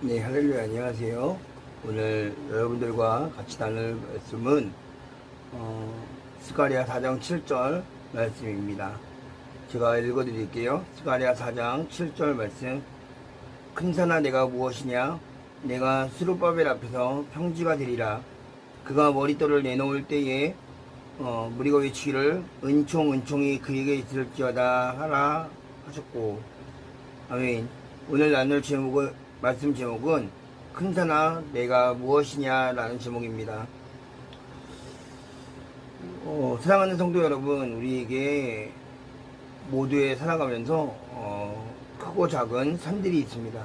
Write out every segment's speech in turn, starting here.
네, 할렐루야, 안녕하세요. 오늘 여러분들과 같이 나눌 말씀은, 어, 스가리아 4장 7절 말씀입니다. 제가 읽어드릴게요. 스가리아 4장 7절 말씀. 큰 산아 내가 무엇이냐? 내가 수르바벨 앞에서 평지가 되리라. 그가 머리털을 내놓을 때에, 어, 무리가 외치기를 은총 은총이 그에게 있을지어다 하라 하셨고, 아멘. 오늘 나눌 제목은, 말씀 제목은 큰 산아 내가 무엇이냐라는 제목입니다. 어, 사랑하는 성도 여러분, 우리에게 모두에 살아가면서 어, 크고 작은 산들이 있습니다.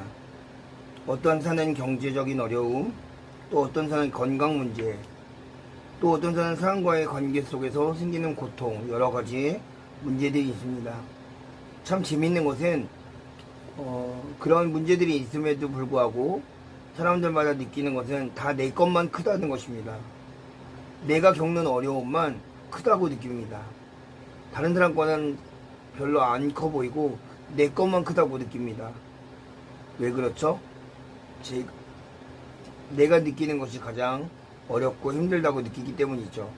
어떤 산은 경제적인 어려움, 또 어떤 산은 건강 문제, 또 어떤 산은 사람과의 관계 속에서 생기는 고통, 여러 가지 문제들이 있습니다. 참 재밌는 것은 어, 그런 문제들이 있음에도 불구하고 사람들마다 느끼는 것은 다 내 것만 크다는 것입니다. 내가 겪는 어려움만 크다고 느낍니다. 다른 사람 거는 별로 안 커 보이고 내 것만 크다고 느낍니다. 왜 그렇죠? 제, 내가 느끼는 것이 가장 어렵고 힘들다고 느끼기 때문이죠.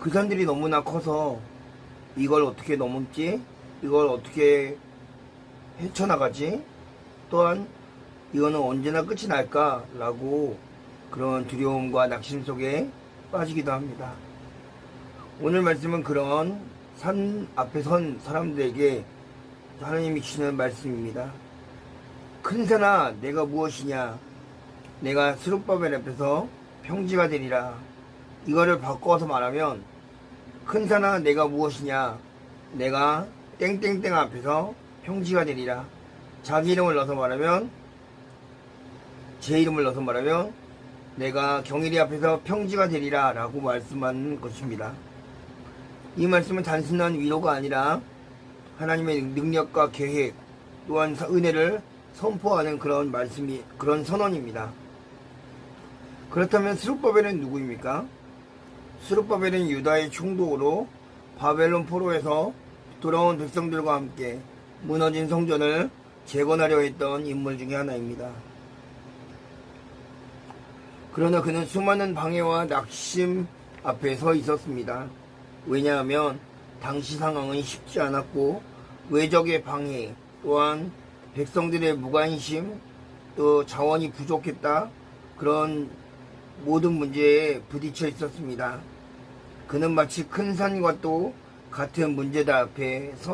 그 사람들이 너무나 커서 이걸 어떻게 넘었지? 이걸 어떻게 헤쳐나가지? 또한 이거는 언제나 끝이 날까라고 그런 두려움과 낙심 속에 빠지기도 합니다. 오늘 말씀은 그런 산 앞에 선 사람들에게 하나님이 주시는 말씀입니다. 큰 산아 내가 무엇이냐 내가 수룩바벨 앞에서 평지가 되리라 이거를 바꿔서 말하면 큰 산아 내가 무엇이냐 내가 땡땡땡 앞에서 평지가 되리라 자기 이름을 넣어서 말하면 제 이름을 넣어서 말하면 내가 경일이 앞에서 평지가 되리라 라고 말씀한 것입니다. 이 말씀은 단순한 위로가 아니라 하나님의 능력과 계획 또한 은혜를 선포하는 그런 말씀이 그런 선언입니다. 그렇다면 스룹바벨은 누구입니까? 스룹바벨은 유다의 총독으로 바벨론 포로에서 돌아온 백성들과 함께 무너진 성전을 재건하려 했던 인물 중에 하나입니다. 그러나 그는 수많은 방해와 낙심 앞에 서 있었습니다. 왜냐하면 당시 상황은 쉽지 않았고 외적의 방해 또한 백성들의 무관심 또 자원이 부족했다 그런 모든 문제에 부딪혀 있었습니다. 그는 마치 큰 산과 또 같은 문제들 앞에 서